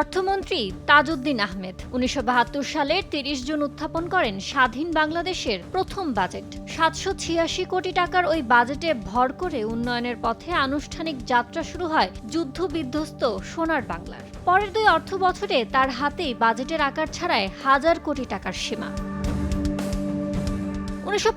অর্থমন্ত্রী তাজউদ্দিন আহমেদ। উনিশশো সালের তিরিশ জুন উত্থাপন করেন স্বাধীন বাংলাদেশের প্রথম বাজেট। সাতশো ছিয়াশি কোটি টাকার ওই বাজেটে ভর করে উন্নয়নের পথে আনুষ্ঠানিক যাত্রা শুরু হয় যুদ্ধ বিধ্বস্ত সোনার বাংলার। পরের দুই অর্থ বছরে তার হাতেই বাজেটের আকার ছাড়ায় হাজার কোটি টাকার সীমা। উনিশশো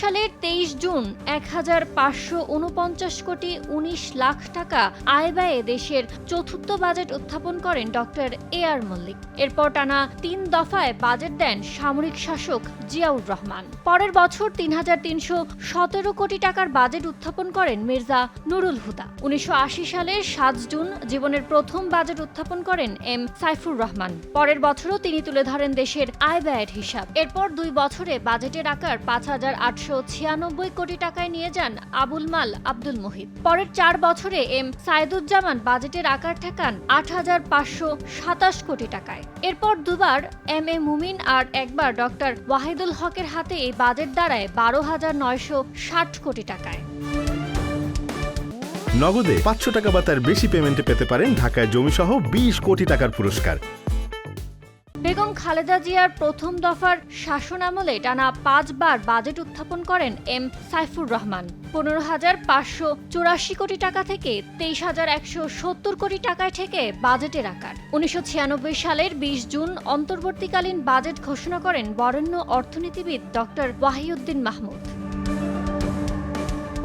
সালের তেইশ জুন এক হাজার পাঁচশো উনপঞ্চাশ কোটি উনিশ লাখ টাকা আয় ব্যয়ে দেশের চতুর্থ বাজেট উত্থাপন করেন ডক্টর এ আর মল্লিক। এরপর টানা তিন দফায় বাজেট দেন সামরিক শাসক জিয়াউর রহমান। পরের বছর তিন হাজার তিনশো সতেরো কোটি টাকার বাজেট উত্থাপন করেন মির্জা নুরুল হুদা। উনিশশো আশি সালের সাত জুন জীবনের প্রথম বাজেট উত্থাপন করেন এম সাইফুর রহমান। পরের বছরও তিনি তুলে ধরেন দেশের আয় ব্যয়ের হিসাব। এরপর দুই বছরে বাজেটের আকার পাঁচ হাজার আটশো ছিয়ানব্বই কোটি টাকায় নিয়ে যান আবুল মাল আব্দুল মুহিত। পরের চার বছরে এম সাইদুজ্জামান বাজেটের আকার ঠেকান আট হাজার পাঁচশো সাতাশ কোটি টাকায়। এরপর দুবার এম এ মুমিন আর একবার ডক্টর ওয়াহিদুল হকের হাতে এই বাজেট দাঁড়ায় বারো হাজার নয়শো ষাট কোটি টাকায়। নগদে পাঁচশো টাকা বা তার বেশি পেমেন্টে পেতে পারেন ঢাকায় জমিসহ বিশ কোটি টাকার পুরস্কার। বেগম খালেদা জিয়ার প্রথম দফার শাসনামলে টানা পাঁচবার বাজেট উত্থাপন করেন এম সাইফুর রহমান। পনেরো হাজার পাঁচশো চুরাশি কোটি টাকা থেকে তেইশ হাজার একশো সত্তর কোটি টাকায় থেকে বাজেটের আকার। উনিশশো ছিয়ানব্বই সালের বিশ জুন অন্তর্বর্তীকালীন বাজেট ঘোষণা করেন বরেণ্য অর্থনীতিবিদ ডক্টর ওয়াহিউদ্দিন মাহমুদ।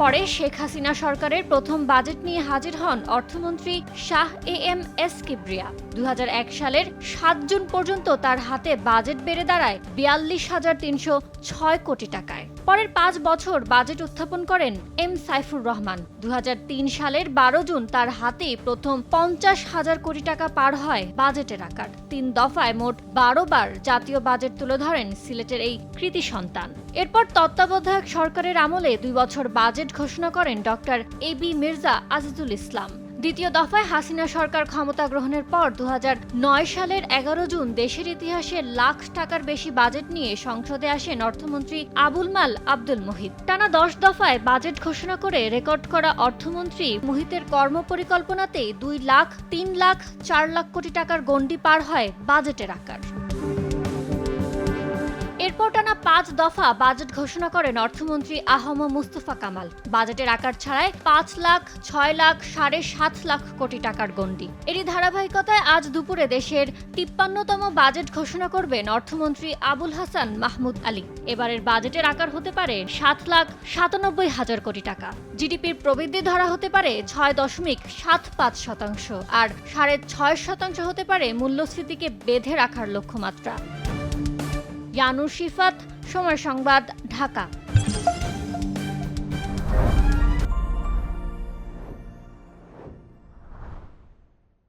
পরে শেখ হাসিনা সরকারের প্রথম বাজেট নিয়ে হাজির হন অর্থমন্ত্রী Shah A M S Kibria. দু হাজার এক সালের সাত জুন পর্যন্ত তার হাতে বাজেট বেড়ে দাঁড়ায় বিয়াল্লিশ হাজার তিনশো ছয় কোটি টাকায়। পরের পাঁচ বছর বাজেট উত্থাপন করেন এম সাইফুর রহমান। দু হাজার তিন সালের বারো জুন তার হাতে প্রথম পঞ্চাশ হাজার কোটি টাকা পার হয় বাজেটের আকার। তিন দফায় মোট বারো বার জাতীয় বাজেট তুলে ধরেন সিলেটের এই কৃতি সন্তান। এরপর তত্ত্বাবধায়ক সরকারের আমলে দুই বছর বাজেট ঘোষণা করেন doctor A B Mirza Azizul Islam. দ্বিতীয় দফায় হাসিনা সরকার ক্ষমতা গ্রহণের পর দু হাজার নয় সালের এগারো জুন দেশের ইতিহাসে লাখ টাকার বেশি বাজেট নিয়ে সংসদে আসেন অর্থমন্ত্রী আবুল মাল আব্দুল মুহিত। টানা দশ দফায় বাজেট ঘোষণা করে রেকর্ড করা অর্থমন্ত্রী মুহিতের কর্মপরিকল্পনাতেই দুই লাখ, তিন লাখ, চার লাখ কোটি টাকার গণ্ডি পার হয় বাজেটের আকার। টানা পাঁচ দফা বাজেট ঘোষণা করেন অর্থমন্ত্রী আহম মুস্তফা কামাল। বাজেটের আকার ছাড়ায় পাঁচ লাখ, ছয় লাখ, সাড়ে সাত লাখ কোটি টাকার গণ্ডি। এরই ধারাবাহিকতায় আজ দুপুরে দেশের তিপ্পান্নতম বাজেট ঘোষণা করবেন অর্থমন্ত্রী আবুল হাসান মাহমুদ আলী। এবারের বাজেটের আকার হতে পারে সাত লাখ সাতানব্বই হাজার কোটি টাকা। জিডিপির প্রবৃদ্ধি ধরা হতে পারে ছয় দশমিক সাত পাঁচ শতাংশ, আর সাড়ে ছয় শতাংশ হতে পারে মূল্যস্ফীতিকে বেঁধে রাখার লক্ষ্যমাত্রা। ইয়ানুর শিফাত সময় সংবাদ ঢাকা।